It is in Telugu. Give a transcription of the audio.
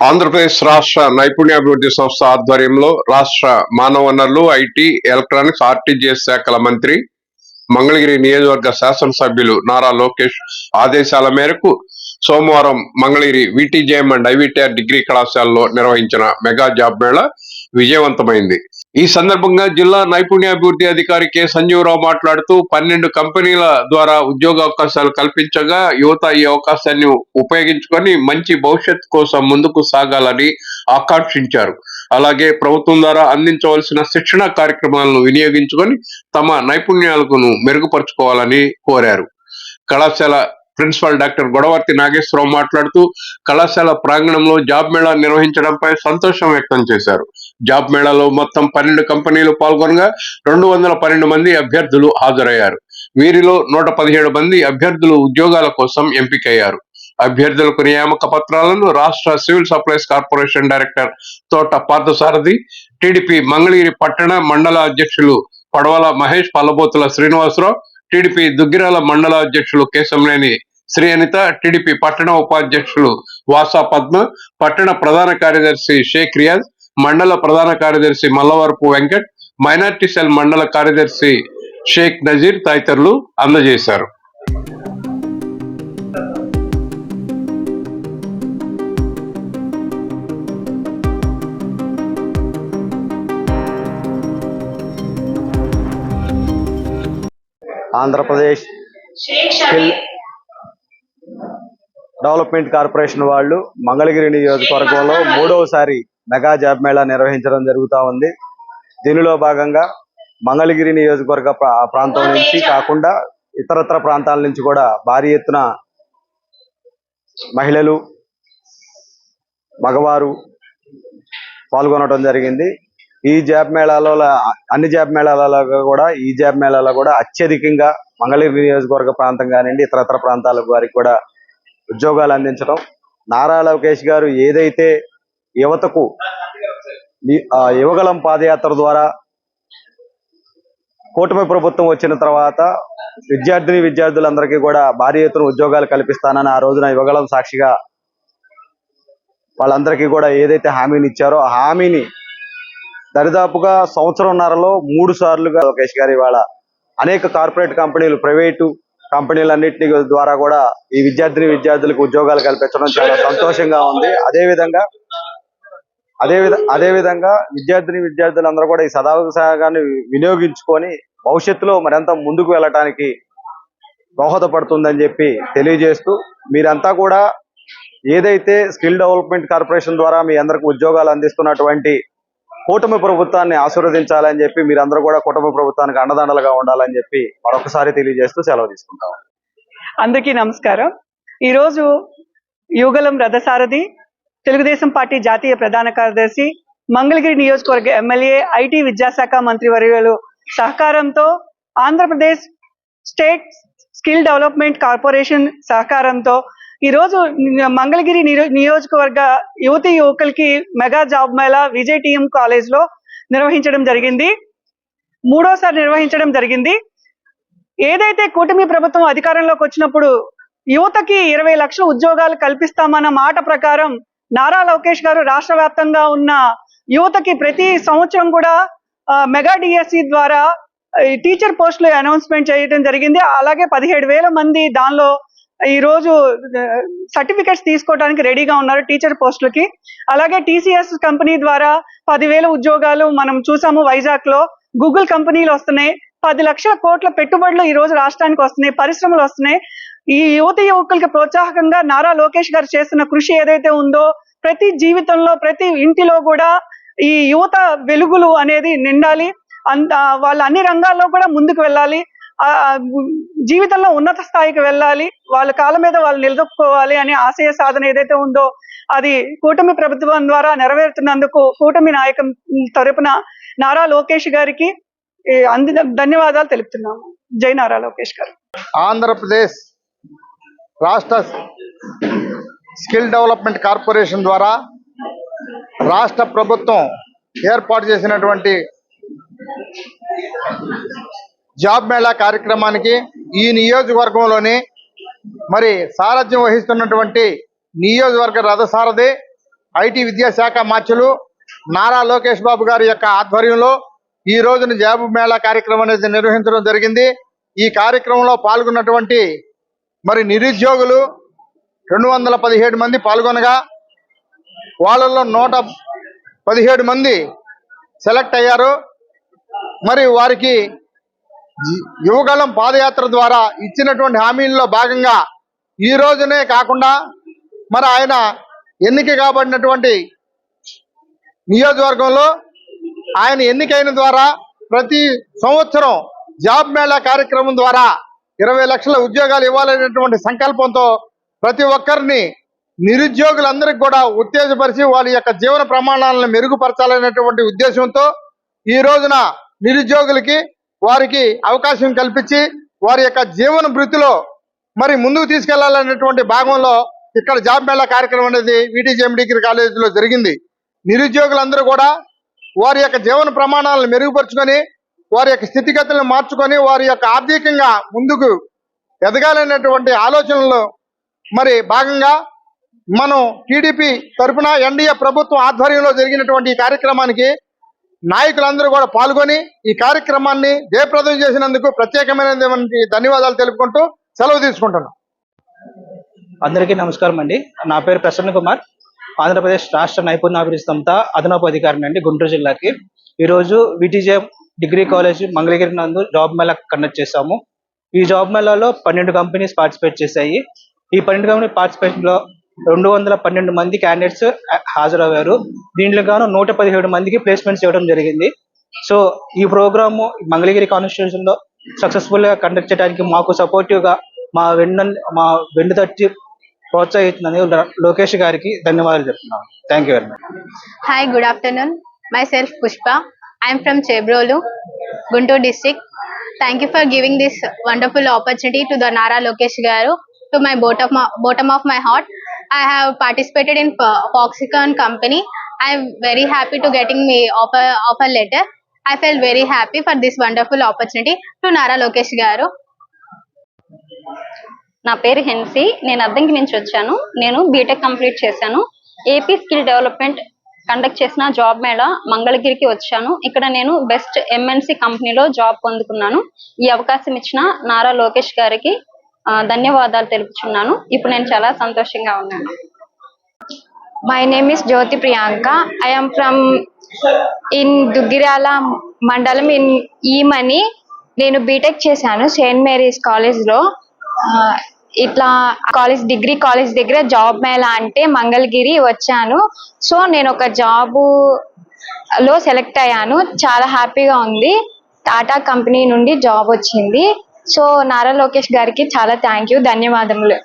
ఆంధ్రప్రదేశ్ రాష్ట్ర నైపుణ్యాభివృద్ధి సంస్థ ఆధ్వర్యంలో రాష్ట్ర మానవ వనరులు ఐటీ ఎలక్ట్రానిక్స్ ఆర్టీజీఎస్ శాఖల మంత్రి మంగళగిరి నియోజకవర్గ శాసనసభ్యులు నారా లోకేష్ ఆదేశాల మేరకు సోమవారం Mangalagiri VTJM and IVTR degree కళాశాలలో నిర్వహించిన మెగా జాబ్ మేళా విజయవంతమైంది. ఈ సందర్భంగా జిల్లా నైపుణ్యాభివృద్ధి అధికారి కె. సంజీవరావు మాట్లాడుతూ పన్నెండు కంపెనీల ద్వారా ఉద్యోగ అవకాశాలు కల్పించగా యువత ఈ అవకాశాన్ని ఉపయోగించుకొని మంచి భవిష్యత్ కోసం ముందుకు సాగాలని ఆకాంక్షించారు. అలాగే ప్రభుత్వం ద్వారా అందించవలసిన శిక్షణ కార్యక్రమాలను వినియోగించుకొని తమ నైపుణ్యాలను మెరుగుపరుచుకోవాలని కోరారు. కళాశాల ప్రిన్సిపల్ డాక్టర్ గొడవర్తి నాగేశ్వరరావు మాట్లాడుతూ కళాశాల ప్రాంగణంలో జాబ్ మేళా నిర్వహించడంపై సంతోషం వ్యక్తం చేశారు. జాబ్ మేళాలో మొత్తం పన్నెండు కంపెనీలు పాల్గొనగా రెండు వందల పన్నెండు మంది అభ్యర్థులు హాజరయ్యారు. వీరిలో నూట పదిహేడు మంది అభ్యర్థులు ఉద్యోగాల కోసం ఎంపికయ్యారు. అభ్యర్థులకు నియామక పత్రాలను రాష్ట్ర సివిల్ సప్లైస్ కార్పొరేషన్ డైరెక్టర్ తోట పార్థసారథి టీడీపీ మంగళగిరి పట్టణ మండల అధ్యక్షులు పడవల మహేష్ పల్లబోతుల శ్రీనివాసరావు టీడీపీ దుగ్గిరాల మండల అధ్యక్షులు కేశంనేని శ్రీ అనిత టీడీపీ పట్టణ ఉపాధ్యక్షులు వాసా పద్మ పట్టణ ప్రధాన కార్యదర్శి షేక్ రియాజ్ మండల ప్రధాన కార్యదర్శి మల్లవరపు వెంకట్ మైనార్టీ సెల్ మండల కార్యదర్శి షేక్ నజీర్ తదితరులు అందజేశారు. ఆంధ్రప్రదేశ్ స్కిల్ డెవలప్మెంట్ కార్పొరేషన్ వాళ్ళు మంగళగిరి నియోజకవర్గంలో మూడవసారి మెగా జాబ్ మేళా నిర్వహించడం జరుగుతా ఉంది. దీనిలో భాగంగా మంగళగిరి నియోజకవర్గ ప్రా- ప్రాంతం నుంచి కాకుండా ఇతరత్ర ప్రాంతాల నుంచి కూడా భారీ ఎత్తున మహిళలు మగవారు పాల్గొనడం జరిగింది. ఈ జాబ్ మేళాలో అన్ని జాబ్ మేళాలలో కూడా ఈ జాబ్ మేళాలో కూడా అత్యధికంగా మంగళగిరి నియోజకవర్గ ప్రాంతం కానివ్వండి ఇతరత్ర ప్రాంతాల వారికి కూడా ఉద్యోగాలు అందించడం. నారా లోకేష్ గారు ఏదైతే యువతకు ఆ యువగలం పాదయాత్ర ద్వారా కూటమి ప్రభుత్వం వచ్చిన తర్వాత విద్యార్థిని విద్యార్థులందరికీ కూడా భారీ ఎత్తున ఉద్యోగాలు కల్పిస్తానని ఆ రోజున యువగలం సాక్షిగా వాళ్ళందరికీ కూడా ఏదైతే హామీని ఇచ్చారో ఆ హామీని దరిదాపుగా సంవత్సరంన్నరలో మూడు సార్లుగా లోకేష్ గారు ఇవాళ అనేక కార్పొరేట్ కంపెనీలు ప్రైవేటు కంపెనీలన్నింటి ద్వారా కూడా ఈ విద్యార్థిని విద్యార్థులకు ఉద్యోగాలు కల్పించడం చాలా సంతోషంగా ఉంది. అదే విధంగా అదే విధ అదే విధంగా విద్యార్థిని విద్యార్థులందరూ కూడా ఈ సదావకాశాన్ని వినియోగించుకొని భవిష్యత్తులో మరింత ముందుకు వెళ్ళటానికి దోహదపడుతుందని చెప్పి తెలియజేస్తూ మీరంతా కూడా ఏదైతే స్కిల్ డెవలప్మెంట్ కార్పొరేషన్ ద్వారా మీ అందరికి ఉద్యోగాలు అందిస్తున్నటువంటి కూటమి ప్రభుత్వాన్ని ఆశీర్వదించాలని చెప్పి మీరందరూ కూడా కూటమి ప్రభుత్వానికి అండదండలుగా ఉండాలని చెప్పి మరొకసారి తెలియజేస్తూ సెలవు తీసుకుంటాం. అందరికీ నమస్కారం. ఈరోజు యుగలం రథసారథి తెలుగుదేశం పార్టీ జాతీయ ప్రధాన కార్యదర్శి మంగళగిరి నియోజకవర్గ ఎమ్మెల్యే ఐటీ విద్యాశాఖ మంత్రి వర్యులు సహకారంతో Andhra Pradesh state skill development corporation సహకారంతో ఈరోజు మంగళగిరి నియోజకవర్గ యువతి యువకులకి mega job mela Vijay TM కాలేజ్లో నిర్వహించడం జరిగింది. మూడోసారి నిర్వహించడం జరిగింది. ఏదైతే కూటమి ప్రభుత్వం అధికారంలోకి వచ్చినప్పుడు యువతకి ఇరవై లక్షల ఉద్యోగాలు కల్పిస్తామన్న మాట ప్రకారం నారా లోకేష్ గారు రాష్ట్ర వ్యాప్తంగా ఉన్న యువతకి ప్రతి సంవత్సరం కూడా మెగా డిఎస్సి ద్వారా ఈ టీచర్ పోస్టులు అనౌన్స్మెంట్ చేయడం జరిగింది. అలాగే పదిహేడు వేల మంది దానిలో ఈ రోజు సర్టిఫికెట్స్ తీసుకోవడానికి రెడీగా ఉన్నారు టీచర్ పోస్టులకి. అలాగే టీసీఎస్ కంపెనీ ద్వారా పదివేల ఉద్యోగాలు మనం చూసాము వైజాగ్లో గూగుల్ కంపెనీలు వస్తున్నాయి. పది లక్షల కోట్ల పెట్టుబడులు ఈ రోజు రాష్ట్రానికి వస్తున్నాయి. పరిశ్రమలు వస్తున్నాయి. ఈ యువత యువకులకి ప్రోత్సాహకంగా నారా లోకేష్ గారు చేస్తున్న కృషి ఏదైతే ఉందో ప్రతి జీవితంలో ప్రతి ఇంటిలో కూడా ఈ యువత వెలుగులు అనేది నిండాలి. అంత వాళ్ళ అన్ని రంగాల్లో కూడా ముందుకు వెళ్ళాలి. జీవితంలో ఉన్నత స్థాయికి వెళ్ళాలి. వాళ్ళ కాళ్ళ మీద వాళ్ళు నిలదొక్కుకోవాలి అనే ఆశయ సాధన ఏదైతే ఉందో అది కూటమి ప్రభుత్వం ద్వారా నెరవేరుతున్నందుకు కూటమి నాయకం తరపున నారా లోకేష్ గారికి అంది ధన్యవాదాలు తెలుపుతున్నాము. జై నారా లోకేష్ గారు. ఆంధ్రప్రదేశ్ రాష్ట్ర స్కిల్ డెవలప్మెంట్ కార్పొరేషన్ ద్వారా రాష్ట్ర ప్రభుత్వం ఏర్పాటు చేసినటువంటి జాబ్ మేళా కార్యక్రమానికి ఈ నియోజకవర్గంలోని మరి సారథ్యం వహిస్తున్నటువంటి నియోజకవర్గ రథసారథి ఐటీ విద్యాశాఖ మార్చులు నారా లోకేష్ బాబు గారి యొక్క ఆధ్వర్యంలో ఈ రోజున జాబ్ మేళా కార్యక్రమం అనేది నిర్వహించడం జరిగింది. ఈ కార్యక్రమంలో పాల్గొన్నటువంటి మరి నిరుద్యోగులు రెండు వందల పదిహేడు మంది పాల్గొనగా వాళ్ళల్లో నూట పదిహేడు మంది సెలెక్ట్ అయ్యారు. మరి వారికి యువగళం పాదయాత్ర ద్వారా ఇచ్చినటువంటి హామీల్లో భాగంగా ఈ రోజునే కాకుండా మరి ఆయన ఎన్నిక కాబడినటువంటి నియోజకవర్గంలో ఆయన ఎన్నికైన ద్వారా ప్రతి సంవత్సరం జాబ్ మేళా కార్యక్రమం ద్వారా ఇరవై లక్షల ఉద్యోగాలు ఇవ్వాలనేటువంటి సంకల్పంతో ప్రతి ఒక్కరిని నిరుద్యోగులందరికీ కూడా ఉత్తేజపరిచి వాళ్ళ యొక్క జీవన ప్రమాణాలను మెరుగుపరచాలనేటువంటి ఉద్దేశంతో ఈ రోజున నిరుద్యోగులకి వారికి అవకాశం కల్పించి వారి యొక్క జీవన వృత్తిలో మరి ముందుకు తీసుకెళ్ళాలనేటువంటి భాగంలో ఇక్కడ జాబ్ మేళా కార్యక్రమం అనేది విటీజీఎం డిగ్రీ కాలేజీలో జరిగింది. నిరుద్యోగులందరూ కూడా వారి యొక్క జీవన ప్రమాణాలను మెరుగుపరుచుకొని వారి యొక్క స్థితిగతులను మార్చుకొని వారి యొక్క ఆర్థికంగా ముందుకు ఎదగాలనేటువంటి ఆలోచనలు మరి భాగంగా మనం టీడీపీ తరఫున ఎన్డీఏ ప్రభుత్వం ఆధ్వర్యంలో జరిగినటువంటి ఈ కార్యక్రమానికి నాయకులందరూ కూడా పాల్గొని ఈ కార్యక్రమాన్ని జయప్రదం చేసినందుకు ప్రత్యేకమైనటువంటి ధన్యవాదాలు తెలుపుకుంటూ సెలవు తీసుకుంటున్నాం. అందరికీ నమస్కారం అండి. నా పేరు ప్రసన్న కుమార్. ఆంధ్రప్రదేశ్ రాష్ట్ర నైపుణ్యాభివృద్ధి సంస్థ అదనపు అధికారిని అండి గుంటూరు జిల్లాకి. ఈరోజు విటీజే డిగ్రీ కాలేజ్ మంగళగిరి నందు జాబ్ మేళా కండక్ట్ చేశాము. ఈ జాబ్ మేళాలో పన్నెండు కంపెనీస్ పార్టిసిపేట్ చేశాయి. ఈ పన్నెండు కంపెనీ పార్టిసిపేషన్లో రెండు వందల పన్నెండు మంది క్యాండిడేట్స్ హాజరయ్యారు. దీంట్లో గాను నూట పదిహేడు మందికి ప్లేస్మెంట్స్ ఇవ్వడం జరిగింది. సో ఈ ప్రోగ్రాము మంగళగిరి కాన్స్టిట్యూషన్లో సక్సెస్ఫుల్గా కండక్ట్ చేయడానికి మాకు సపోర్టివ్గా మా వెండు మా వెండు తట్టి ప్రోత్సహించినందుకు లోకేష్ గారికి ధన్యవాదాలు చెప్తున్నాను. Thank you very much hi good afternoon myself Pushpa I'm from Chebrolu Guntur district thank you for giving this wonderful opportunity to the Nara Lokesh garu to my bottom of, bottom of my heart. I have participated in Fo- Foxconn company. I am very happy to getting me offer offer letter. I felt very happy for this wonderful opportunity to Nara Lokesh Garu. నా పేరు హెన్సీ నేను అద్దంకి నుంచి వచ్చాను నేను బీటెక్ కంప్లీట్ చేశాను ఏపీ స్కిల్ డెవలప్మెంట్ కండక్ట్ చేసిన జాబ్ మేళా మంగళగిరికి వచ్చాను ఇక్కడ నేను బెస్ట్ ఎంఎన్సి కంపెనీలో జాబ్ పొందుకున్నాను ఈ అవకాశం ఇచ్చిన నారా లోకేష్ గారికి ఆ, ధన్యవాదాలు తెలుపుచున్నాను. ఇప్పుడు నేను చాలా సంతోషంగా ఉన్నాను. My name is Jyothi Priyanka I'm from in Duggirala మండలం ఇన్ ఈమని నేను బీటెక్ చేశాను సెయింట్ మేరీస్ కాలేజ్లో ఇట్లా కాలేజ్ డిగ్రీ కాలేజ్ దగ్గర జాబ్ మేళా అంటే మంగళగిరి వచ్చాను. సో నేను ఒక జాబు లో సెలెక్ట్ అయ్యాను. చాలా హ్యాపీగా ఉంది. టాటా కంపెనీ నుండి జాబ్ వచ్చింది. సో నారా లోకేష్ గారికి చాలా థ్యాంక్ యూ. ధన్యవాదములు.